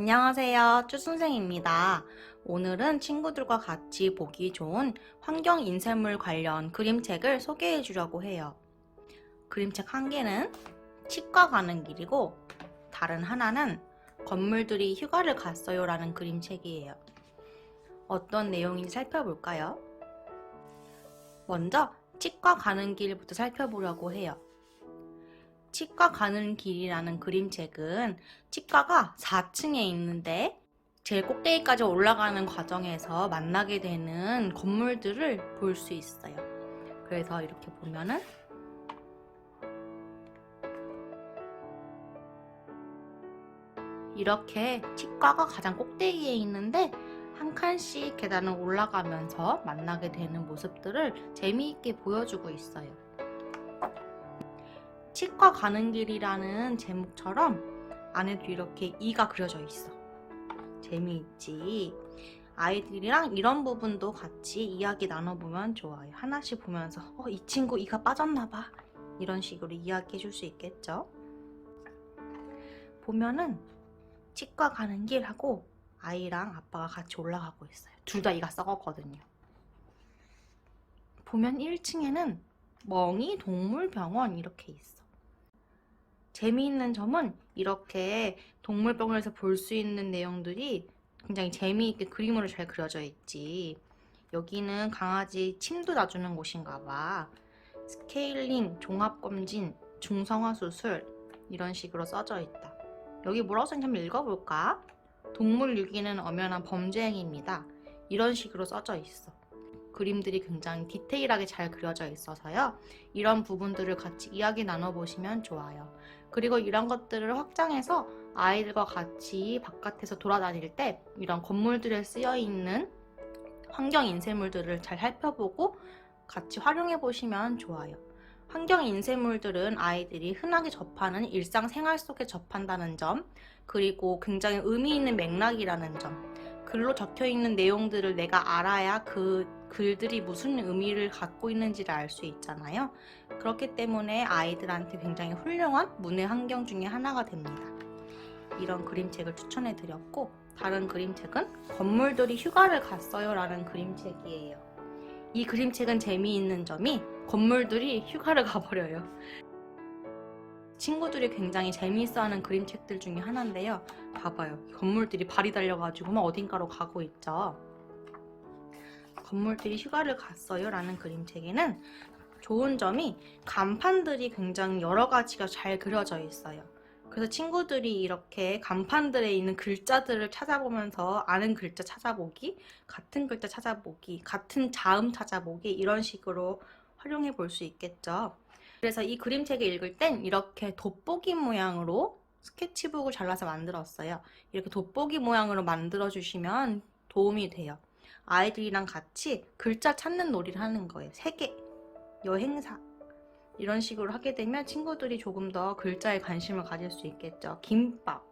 안녕하세요. 쭈선생입니다. 오늘은 친구들과 같이 보기 좋은 환경 인쇄물 관련 그림책을 소개해 주려고 해요. 그림책 한 개는 치과 가는 길이고 다른 하나는 건물들이 휴가를 갔어요 라는 그림책이에요. 어떤 내용인지 살펴볼까요? 먼저 치과 가는 길부터 살펴보려고 해요. 치과 가는 길이라는 그림책은 치과가 4층에 있는데 제일 꼭대기까지 올라가는 과정에서 만나게 되는 건물들을 볼 수 있어요. 그래서 이렇게 보면은 이렇게 치과가 가장 꼭대기에 있는데 한 칸씩 계단을 올라가면서 만나게 되는 모습들을 재미있게 보여주고 있어요. 치과 가는 길이라는 제목처럼 안에도 이렇게 이가 그려져 있어. 재미있지. 아이들이랑 이런 부분도 같이 이야기 나눠보면 좋아요. 하나씩 보면서 어, 이 친구 이가 빠졌나봐. 이런 식으로 이야기해 줄 수 있겠죠. 보면은 치과 가는 길하고 아이랑 아빠가 같이 올라가고 있어요. 둘 다 이가 썩었거든요. 보면 1층에는 멍이 동물병원 이렇게 있어. 재미있는 점은 이렇게 동물병원에서 볼 수 있는 내용들이 굉장히 재미있게 그림으로 잘 그려져 있지. 여기는 강아지 침도 놔주는 곳인가 봐. 스케일링, 종합검진, 중성화 수술 이런 식으로 써져 있다. 여기 뭐라고 써있는지 한번 읽어볼까? 동물 유기는 엄연한 범죄 행위입니다. 이런 식으로 써져 있어. 그림들이 굉장히 디테일하게 잘 그려져 있어서요. 이런 부분들을 같이 이야기 나눠보시면 좋아요. 그리고 이런 것들을 확장해서 아이들과 같이 바깥에서 돌아다닐 때 이런 건물들에 쓰여 있는 환경 인쇄물들을 잘 살펴보고 같이 활용해 보시면 좋아요. 환경 인쇄물들은 아이들이 흔하게 접하는 일상생활 속에 접한다는 점, 그리고 굉장히 의미 있는 맥락이라는 점, 글로 적혀 있는 내용들을 내가 알아야 그 글들이 무슨 의미를 갖고 있는지를 알 수 있잖아요. 그렇기 때문에 아이들한테 굉장히 훌륭한 문해 환경 중에 하나가 됩니다. 이런 그림책을 추천해 드렸고, 다른 그림책은 건물들이 휴가를 갔어요 라는 그림책이에요. 이 그림책은 재미있는 점이 건물들이 휴가를 가버려요. 친구들이 굉장히 재미있어하는 그림책들 중에 하나인데요. 봐봐요. 건물들이 발이 달려가지고 막 어딘가로 가고 있죠. 건물들이 휴가를 갔어요 라는 그림책에는 좋은 점이 간판들이 굉장히 여러 가지가 잘 그려져 있어요. 그래서 친구들이 이렇게 간판들에 있는 글자들을 찾아보면서 아는 글자 찾아보기, 같은 글자 찾아보기, 같은 자음 찾아보기 이런 식으로 활용해 볼 수 있겠죠. 그래서 이 그림책을 읽을 땐 이렇게 돋보기 모양으로 스케치북을 잘라서 만들었어요. 이렇게 돋보기 모양으로 만들어 주시면 도움이 돼요. 아이들이랑 같이 글자 찾는 놀이를 하는 거예요. 세계, 여행사 이런 식으로 하게 되면 친구들이 조금 더 글자에 관심을 가질 수 있겠죠. 김밥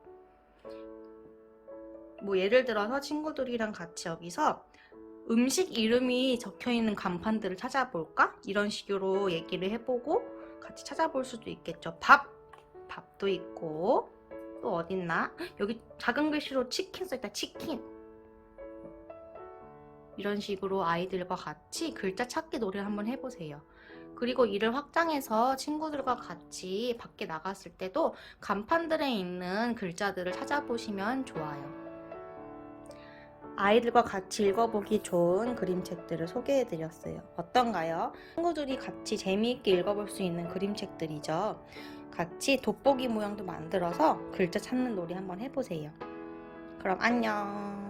뭐 예를 들어서 친구들이랑 같이 여기서 음식 이름이 적혀 있는 간판들을 찾아볼까? 이런 식으로 얘기를 해보고 같이 찾아볼 수도 있겠죠. 밥, 밥도 있고 또 어딨나? 여기 작은 글씨로 치킨 써있다. 치킨. 이런 식으로 아이들과 같이 글자 찾기 놀이를 한번 해보세요. 그리고 이를 확장해서 친구들과 같이 밖에 나갔을 때도 간판들에 있는 글자들을 찾아보시면 좋아요. 아이들과 같이 읽어보기 좋은 그림책들을 소개해드렸어요. 어떤가요? 친구들이 같이 재미있게 읽어볼 수 있는 그림책들이죠. 같이 돋보기 모양도 만들어서 글자 찾는 놀이 한번 해보세요. 그럼 안녕.